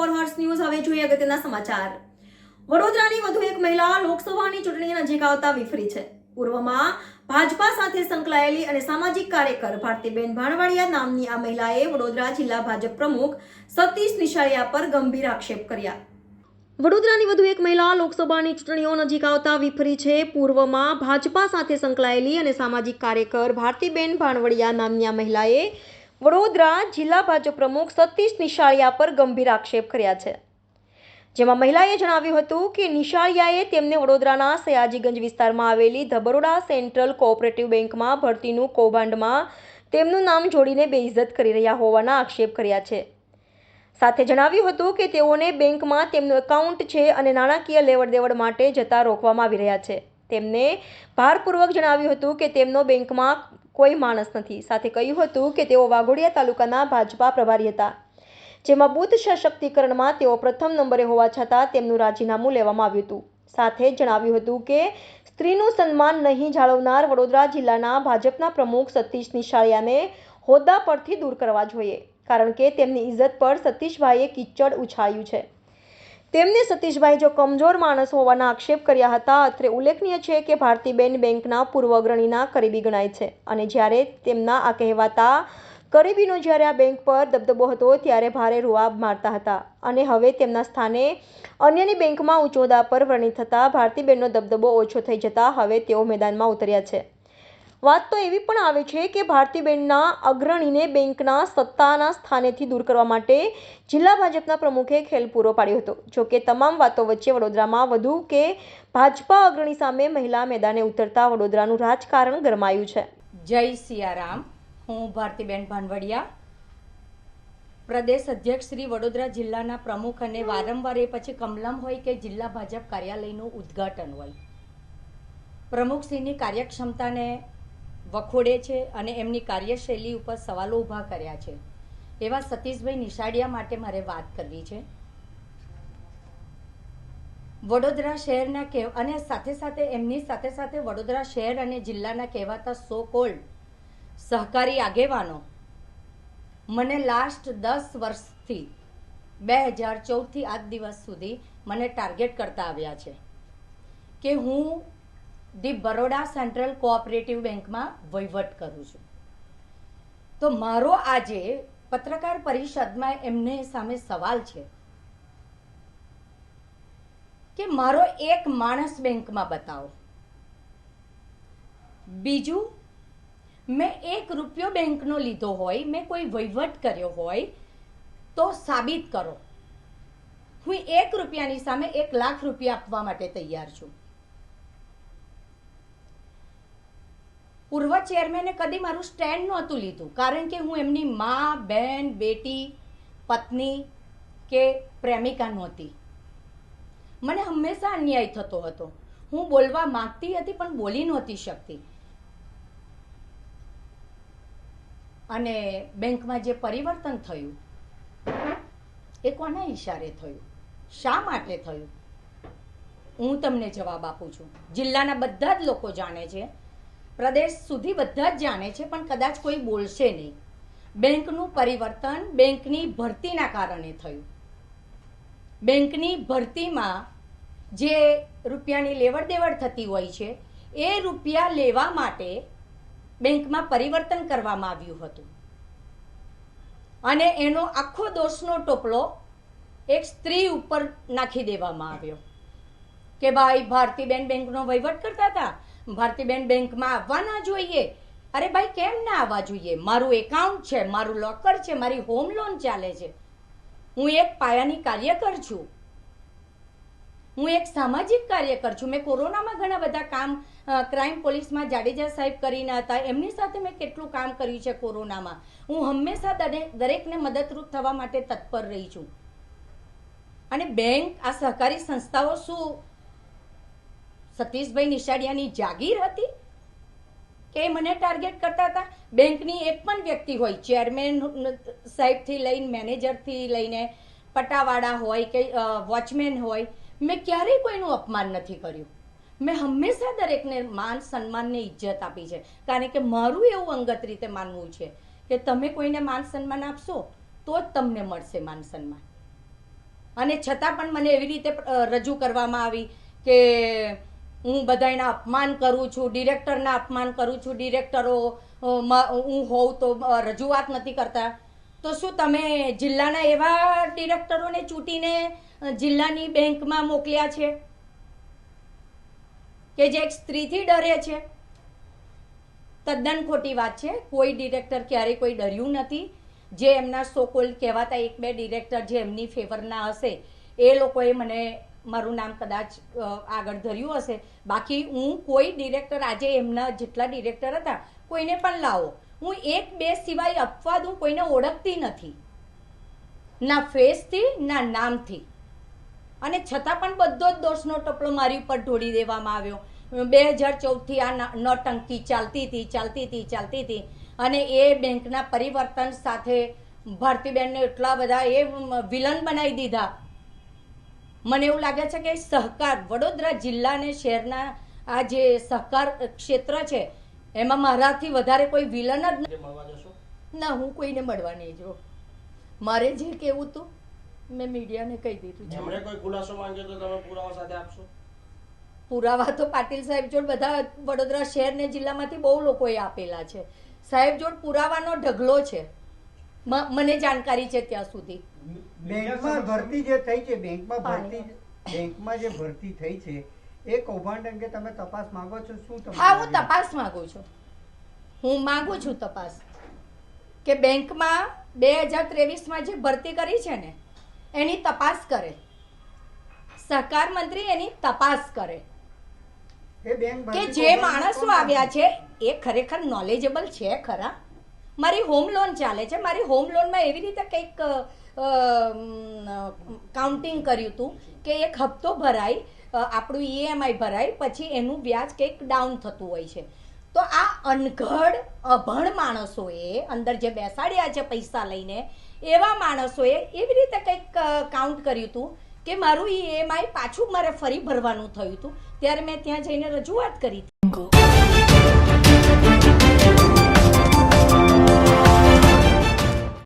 Four hers news હવે જોઈએ અગત્યના સમાચાર. વડોદરાની વધુ એક મહિલા લોકસભાની ચૂંટણી નજીક આવતા વિફરી છે. પૂર્વમાં ભાજપા સાથે સંકળાયેલી અને સામાજિક કાર્યકર ભારતીબેન ભાણવાડિયા નામની આ મહિલાએ વડોદરા જિલ્લા ભાજપ પ્રમુખ સતીશ નિશાળિયા પર ગંભીર આક્ષેપ કર્યા. વડોદરાની વધુ એક મહિલા લોકસભાની ચૂંટણીઓ નજીક આવતા વિફરી છે. પૂર્વમાં ભાજપા સાથે સંકળાયેલી અને સામાજિક કાર્યકર ભારતીબેન ભાણવડિયા નામની આ મહિલાએ વડોદરા જિલ્લા ભાજપ પ્રમુખ સતીશ નિશાળિયા પર ગંભીર આક્ષેપ કર્યા છે. જેમાં મહિલાએ જણાવ્યું હતું કે નિશાળિયાએ તેમને વડોદરાના સયાજીગંજ વિસ્તારમાં આવેલી ધબરોડા સેન્ટ્રલ કોઓપરેટિવ બેંકમાં ભરતીનું કૌભાંડમાં તેમનું નામ જોડીને બેઇજ્જત કરી રહ્યા હોવાના આક્ષેપ કર્યા છે. સાથે જણાવ્યું હતું કે તેઓને બેંકમાં તેમનું એકાઉન્ટ છે અને નાણાકીય લેવડ દેવડ માટે જતા રોકવામાં આવી રહ્યા છે. તેમને ભારપૂર્વક જણાવ્યું હતું કે તેમનો બેંકમાં કોઈ માણસ નથી. સાથે કહ્યું હતું કે તેઓ વાઘોડિયા તાલુકાના ભાજપા પ્રભારી હતા. જેમાં બુથ સશક્તિકરણમાં તેઓ પ્રથમ નંબરે હોવા છતાં તેમનું રાજીનામું લેવામાં આવ્યું હતું. સાથે જણાવ્યું હતું કે, સ્ત્રીનું સન્માન નહીં જાળવનાર વડોદરા જિલ્લાના ભાજપના પ્રમુખ સતીશ નિશાળિયાને હોદ્દા પરથી દૂર કરવા જોઈએ. કારણ કે તેમની ઇજ્જત પર સતીશભાઈએ કિચડ ઉછાળ્યું છે. તેમને સતીશભાઈ જો કમજોર માણસ હોવાના આક્ષેપ કર્યા હતા, અત્રે ઉલ્લેખનીય છે કે ભારતીબેન બેંકના પૂર્વ અગ્રણીના કરીબી ગણાય છે. અને જ્યારે તેમના આ કહેવાતા કરીબીનો જ્યારે આ બેંક પર દબદબો હતો, ત્યારે ભારે રૂઆબ મારતા હતા. અને હવે તેમના સ્થાને અન્યની બેંકમાં ઊંચ પર વર્ણિત થતાં ભારતીબેનનો દબદબો ઓછો થઈ જતાં હવે તેઓ મેદાનમાં ઉતર્યા છે. વાત તો એવી પણ આવે છે કે ભારતીબેનના અગ્રણીને બેંકના સત્તાના સ્થાનેથી દૂર કરવા માટે જિલ્લા ભાજપના પ્રમુખે ખેલ પૂરો પાડ્યો હતો. જોકે તમામ વાતો વચ્ચે વડોદરામાં વધુ કે ભાજપા અગ્રણી સામે મહિલા મેદાને ઉતરતા વડોદરાનું રાજકારણ ગરમાયું છે. જય સિયારામ. હું ભારતીબેન ભાનવડિયા. પ્રદેશ અધ્યક્ષ શ્રી વડોદરા જિલ્લાના પ્રમુખ અને વારંવાર એ પછી કમલમ હોય કે જિલ્લા ભાજપ કાર્યાલયનું ઉદ્ઘાટન હોય. પ્રમુખશ્રીની કાર્યક્ષમતાને વખોડે છે અને એમની કાર્યશૈલી ઉપર સવાલો ઊભા કર્યા છે. એવા સતીશભાઈ નિશાળિયા માટે મારે વાત કરવી છે. વડોદરા શહેરના કે અને સાથે સાથે એમની સાથે સાથે વડોદરા શહેર અને જિલ્લાના કહેવાતા સો કોલ્ડ સહકારી આગેવાનો મને લાસ્ટ દસ વર્ષથી બે હજાર ચૌદથી આજ દિવસ સુધી મને ટાર્ગેટ કરતા આવ્યા છે કે હું ધી બરોડા સેન્ટ્રલ કોઓપરેટિવ બેંકમાં વહીવટ કરું છું. તો મારો આજે પત્રકાર પરિષદમાં એમને સામે સવાલ છે કે મારો એક માણસ બેંકમાં બતાવો. બીજું, મેં એક રૂપિયો બેંકનો લીધો હોય, મેં કોઈ વહીવટ કર્યો હોય, તો સાબિત કરો. હું એક રૂપિયાની સામે એક લાખ રૂપિયા આપવા માટે તૈયાર છું. પૂર્વ ચેરમેને કદી મારું સ્ટેન્ડ નહોતું લીધું. કારણ કે હું એમની મા, બેન, બેટી, પત્ની કે પ્રેમિકા નહોતી. મને હંમેશા અન્યાય થતો હતો. હું બોલવા માંગતી હતી, પણ બોલી નહોતી શકતી. અને બેંકમાં જે પરિવર્તન થયું, એ કોના ઈશારે થયું? શા માટે થયું? હું તમને જવાબ આપું છું. જિલ્લાના બધા જ લોકો જાણે છે પ્રદેશ સુધી બધા જ જાણે છે, પણ કદાચ કોઈ બોલશે નહીં. બેંકનું પરિવર્તન બેંકની ભરતીના કારણે થયું. બેંકની ભરતીમાં જે રૂપિયાની લેવડ દેવડ થતી હોય છે, એ રૂપિયા લેવા માટે બેંકમાં પરિવર્તન કરવામાં આવ્યું હતું. અને એનો આખો દોષનો ટોપલો એક સ્ત્રી ઉપર નાખી દેવામાં આવ્યો. કે ભાઈ, ભારતીબેન બેંકનો વહીવટ કરતા હતા? ભારતીબેન બેંકમાં આવવા ના જોઈએ. અરે ભાઈ, કેમ ના આવવા જોઈએ? મારું એકાઉન્ટ છે, મારું લોકર છે, મારી હોમ લોન ચાલે છે. હું એક પાયાની કાર્યકર છું. હું એક સામાજિક કાર્યકર છું. મેં કોરોનામાં ઘણા બધા કામ ક્રાઇમ પોલીસમાં જાડેજા સાહેબ કરીને હતા. એમની સાથે મેં કેટલું કામ કર્યું છે કોરોનામાં. હું હંમેશા દરેકને મદદરૂપ થવા માટે તત્પર રહી છું. અને બેંક, આ સહકારી સંસ્થાઓ શું સતીશભાઈ નિશાળિયાની જાગીર હતી? કે મને ટાર્ગેટ કરતા હતા? બેંકની એક પણ વ્યક્તિ હોય ચેરમેન સાહેબથી લઈને મેનેજરથી લઈને પટાવાળા હોય કે વોચમેન હોય, મેં ક્યારેય કોઈનું અપમાન નથી કર્યું. મેં હંમેશા દરેકને માન, સન્માનને ઇજ્જત આપી છે. કારણ કે મારું એવું અંગત રીતે માનવું છે કે તમે કોઈને માન, સન્માન આપશો, તો જ તમને મળશે માન, સન્માન. અને છતાં પણ મને એવી રીતે રજૂ કરવામાં આવી કે હું બધાયના અપમાન કરું છું, ડિરેક્ટરના અપમાન કરું છું, ડિરેક્ટરો હું હોઉં તો રજૂઆત નથી કરતા. તો શું તમે જિલ્લાના એવા ડિરેક્ટરોને ચૂંટીને જિલ્લાની બેંકમાં મોકલ્યા છે? કે જે એક સ્ત્રીથી ડરે છે? તદ્દન ખોટી વાત છે. કોઈ ડિરેક્ટર ક્યારેય કોઈ ડર્યું નથી. જે એમના સોકોલ કહેવાતા એક બે ડિરેક્ટર જે એમની ફેવરના હશે, એ લોકોએ મને મારું નામ કદાચ આગળ ધર્યું હશે. બાકી હું કોઈ ડિરેક્ટર, આજે એમના જેટલા ડિરેક્ટર હતા, કોઈને પણ લાવો. હું એક બે સિવાય અપવાદ હું કોઈને ઓળખતી નથી. ના ફેસથી, ના નામથી. અને છતાં પણ બધો જ દોષનો ટપલો મારી ઉપર ઢોળી દેવામાં આવ્યો. બે હજાર ચૌદથી આ નોટંકી ચાલતી હતી ચાલતી હતી ચાલતી હતી. અને એ બેંકના પરિવર્તન સાથે ભારતીબેનને એટલા બધા એ વિલન બનાવી દીધા. મને એવું લાગે છે કે સહકાર વડોદરા જિલ્લા અને શહેરના આ જે સહકાર ક્ષેત્ર છે એમાં મારાથી વધારે કોઈ વિલન જ ના હું કોઈને મળવા નહીં જો મારે જે કેવું હતું મેં મીડિયાને કહી દીધું છે. એમણે કોઈ ખુલાસો માંગ્યો તો તમે પુરાવા સાથે આપશો? પુરાવા તો પાટીલ સાહેબ જોડ બધા વડોદરા શહેર ને જિલ્લામાંથી બહુ લોકોએ આપેલા છે. સાહેબ જોડ પુરાવાનો ઢગલો છે. મને જાણકારી છે ત્યાં સુધી. બેંકમાં ભરતી જે થઈ છે બેંકમાં ભરતી બેંકમાં જે ભરતી થઈ છે એ કૌભાંડ અંગે તમે તપાસ માંગો છો? શું તમે હા હું તપાસ માંગુ છું. હું માંગુ છું તપાસ. કે બેંકમાં બે હજાર ત્રેવીસમાં જે ભરતી કરી છે ને એની તપાસ કરે. સહકાર મંત્રી એની તપાસ કરે. કે જે માણસો આવ્યા? છે એ ખરેખર નોલેજેબલ છે ખરા? મારી હોમ લોન ચાલે છે. મારી હોમ લોનમાં એવી રીતે કંઈક કાઉન્ટિંગ કર્યું હતું કે એક હપ્તો ભરાય આપણું ઈએમઆઈ ભરાય, પછી એનું વ્યાજ કંઈક ડાઉન થતું હોય છે. તો આ અનઘડ, અભણ માણસોએ અંદર જે બેસાડ્યા છે પૈસા લઈને, એવા માણસોએ એવી રીતે કંઈક કાઉન્ટ કર્યું હતું કે મારું ઈએમઆઈ પાછું મારે ફરી ભરવાનું થયું હતું ત્યારે મેં ત્યાં જઈને રજૂઆત કરી. હતી